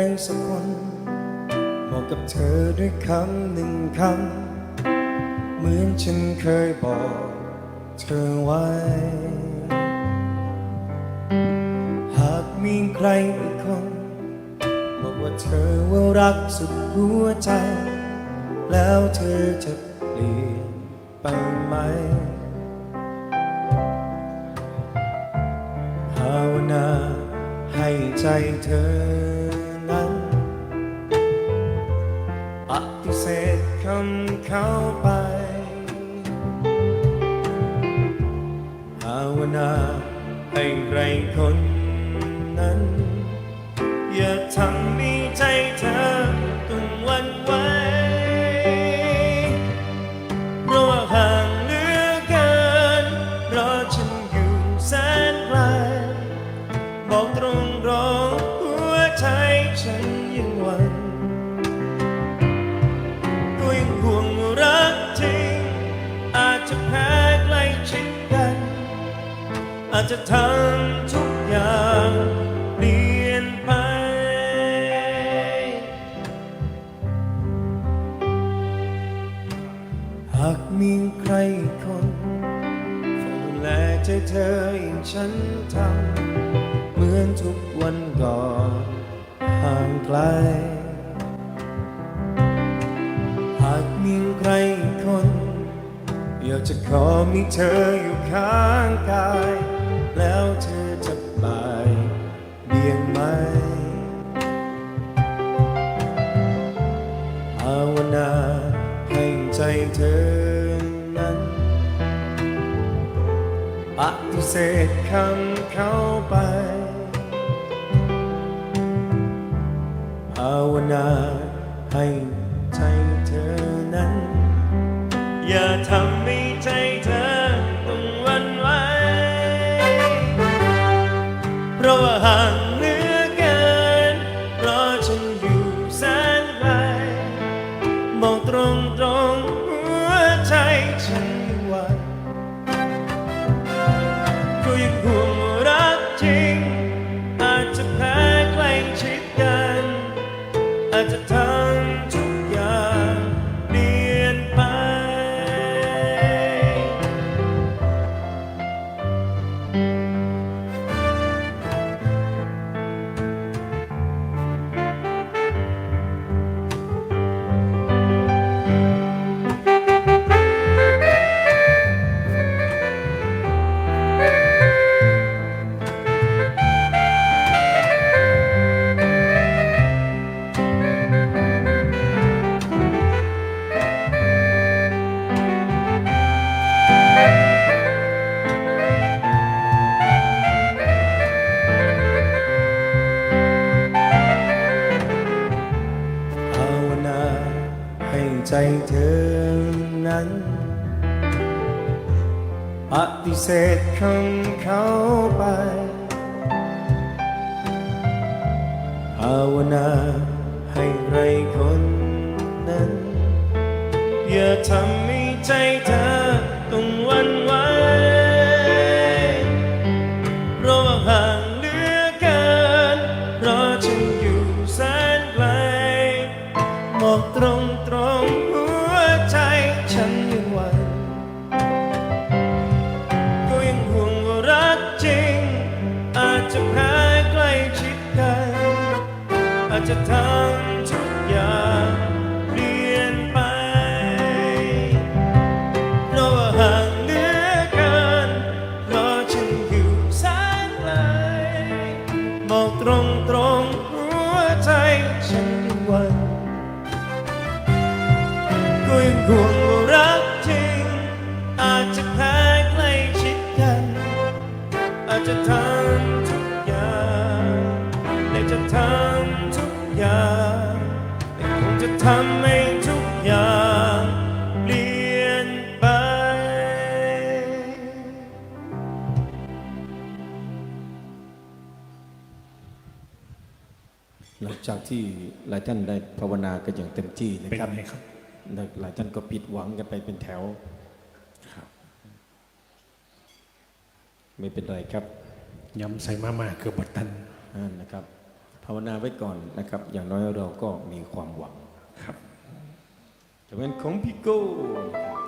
ใครสักคนบอกกับเธอด้วยคำหนึ่งคำเหมือนฉันเคยบอกเธอไว้ หากมีใครอีกคนบอกว่าเธอว่ารักสุดหัวใจ แล้วเธอจะเปลี่ยนไปไหมภาวนาให้ใจเธอ ปฏิเสธคำเข้าไป ภาวนาให้ใครคนนั้น อย่าทำ จจะทำทุกอย่างเปลี่ยนไป หากมีใครคนเฝ้าดูแลใจเธออย่างฉันทำ เหมือนทุกวันก่อนห่างไกล หากมีใครคนอยากจะขอมีเธออยู่ข้างกาย แล้วเธอจะบายเบี่ยงไหมภาวนาให้ใจเธอนั้นปฏิเสธคำเข้าไปภาวนาให้ใจเธอนั้น อย่าทำให้ใจเธอ ให้ใจเธอนั้น ปฏิเสธคำเขาไป ภาวนาให้ใครคนนั้น อย่าทำให้ใจ บอกตรงตรงๆหัวใจฉันยังหวันก็ยังห่วงว่ารักจริง อาจจะแพ้ใกล้ชิดกัน อาจจะทำ ก็ยังห่วงว่ารักจริง อาจจะแพ้ใกล้ชิดกัน อาจจะทำทุกอย่างและจะทำทุกอย่างแต่คงจะทำให้ทุกอย่างเปลี่ยนไป หลังจากที่หลายท่านได้ภาวนากันอย่างเต็มที่นะเป็นครับ ไงครับและ หลายท่านก็ผิดหวังกันไปเป็นแถวไม่เป็นไรครับย้ำใส่มามาเกือบบททันนั่นนะครับ ภาวนาไว้ก่อนนะครับ อย่างน้อยเราก็มีความหวังครับจะเป็นของพี่โก้นะครับ